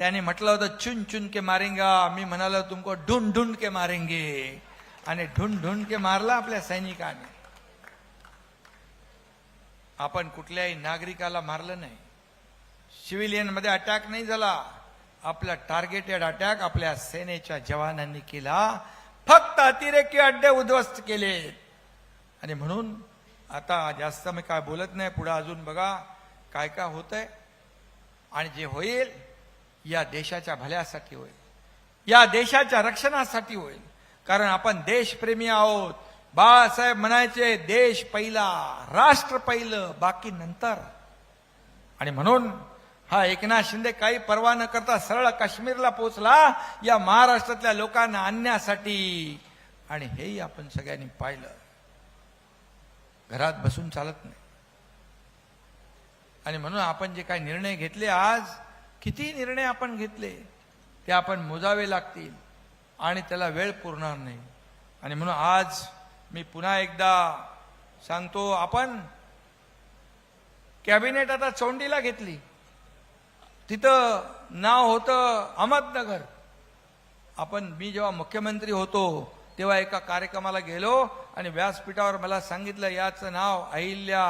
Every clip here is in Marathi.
त्याने म्हटलं होतं चुन चुन के मारेंगा. मी म्हणालो तुमको ढूंढ ढुंड के मारेंगे. आणि ढुंड ढुंड के मारला आपल्या सैनिकाने. आपण कुठल्याही नागरिकाला मारलं नाही. सिव्हिलियनमध्ये अटॅक नाही झाला. आपला टार्गेटेड अटॅक आपल्या सेनेच्या जवानांनी केला. फक्त अतिरेकी अड्डे उद्ध्वस्त केले आणि म्हणून आता जास्त मी काय बोलत नाही. पुढे अजून बघा काय काय होतंय. आणि जे होईल या देशाच्या भल्यासाठी होईल. या देशाच्या रक्षणासाठी होईल. कारण आपण देशप्रेमी आहोत. बाळासाहेब म्हणायचे देश पहिला राष्ट्र पहिलं बाकी नंतर. आणि म्हणून हा एकनाथ शिंदे काही पर्वा न करता सरळ काश्मीरला पोचला या महाराष्ट्रातल्या लोकांना आणण्यासाठी. आणि हेही आपण सगळ्यांनी पाहिलं. घरात बसून चालत नाही. आणि म्हणून आपण जे काही निर्णय घेतले आज किती निर्णय आपण घेतले ते आपण मोजावे लागतील आणि त्याला वेळ पुरणार नाही. आणि म्हणून आज मी पुन्हा एकदा सांगतो आपण कॅबिनेट आता चौंडीला घेतली. तिथं नाव होतं अहमदनगर. आपण मी जेव्हा मुख्यमंत्री होतो तेव्हा एका कार्यक्रमाला गेलो आणि व्यासपीठावर मला सांगितलं याचं नाव अहिल्या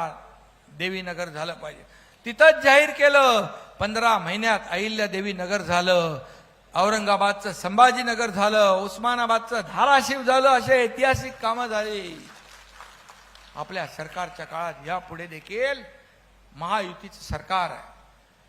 देवीनगर झालं पाहिजे. तिथंच जाहीर केलं पंधरा महिन्यात अहिल्यादेवी नगर झालं औरंगाबादचं संभाजीनगर झालं उस्मानाबादचं धाराशिव झालं असे ऐतिहासिक कामं झाली. आपल्या सरकारच्या काळात यापुढे देखील महायुतीचं सरकार आहे.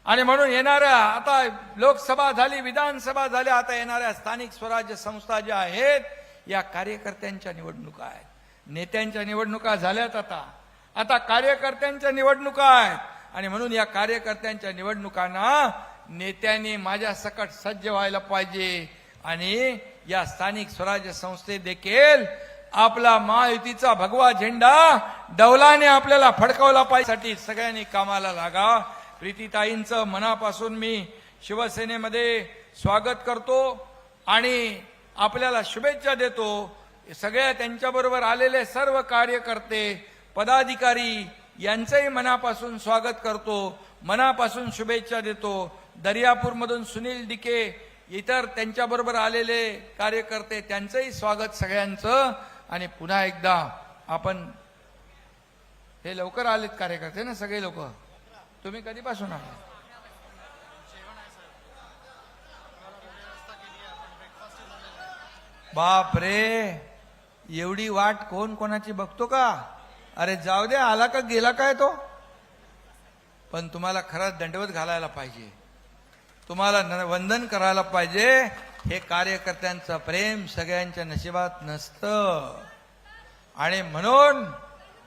आणि म्हणून येणाऱ्या आता लोकसभा झाली विधानसभा झाल्या आता येणाऱ्या स्थानिक स्वराज्य संस्था ज्या आहेत या कार्यकर्त्यांच्या निवडणुका आहेत. नेत्यांच्या निवडणुका झाल्यात आता. आता कार्यकर्त्यांच्या निवडणुका आहेत. आणि म्हणून या कार्यकर्त्यांच्या निवडणुकांना नेत्यांनी माझ्या सकट सज्ज व्हायला पाहिजे. आणि या स्थानिक स्वराज्य संस्थेत देखील आपला महायुतीचा भगवा झेंडा डौलाने आपल्याला फडकवला पाहिजेसाठी सगळ्यांनी कामाला लागा. प्रीतीताईंचं मनापासून मी शिवसेनेमध्ये स्वागत करतो आणि आपल्याला शुभेच्छा देतो. सगळ्या त्यांच्याबरोबर आलेले सर्व कार्यकर्ते पदाधिकारी यांचंही मनापासून स्वागत करतो मनापासून शुभेच्छा देतो. दर्यापूरमधून सुनील डिके इतर त्यांच्याबरोबर आलेले कार्यकर्ते त्यांचंही स्वागत सगळ्यांचं. आणि पुन्हा एकदा आपण हे लवकर आलेत कार्यकर्ते ना सगळे लोक? तुम्ही कधीपासून आले? बाप रे एवढी वाट कोण कोणाची बघतो का? अरे जाऊ दे आला का गेला काय तो? पण तुम्हाला खरंच दंडवत घालायला पाहिजे. तुम्हाला न- वंदन करायला पाहिजे. हे कार्यकर्त्यांचं प्रेम सगळ्यांच्या नशिबात नसतं. आणि म्हणून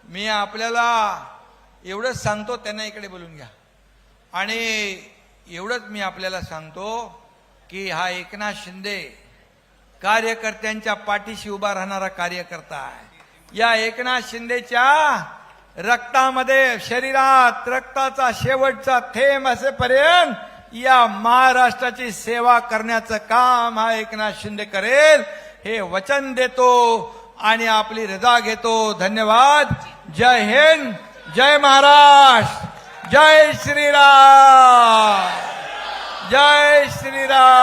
मी आपल्याला एवढंच सांगतो त्यांना इकडे बोलून घ्या. आणि एवढंच मी आपल्याला सांगतो की हा एकनाथ शिंदे कार्यकर्त्यांच्या पाठीशी उभा राहणारा कार्यकर्ता आहे. या एकनाथ शिंदेच्या रक्तामध्ये शरीरात रक्ताचा शेवटचा थेंब असेपर्यंत या महाराष्ट्राची सेवा करण्याचं काम हा एकनाथ शिंदे करेल. हे वचन देतो आणि आपली रजा घेतो. धन्यवाद. जय हिंद. जय महाराष्ट्र. जय श्रीराम. जय श्रीराम.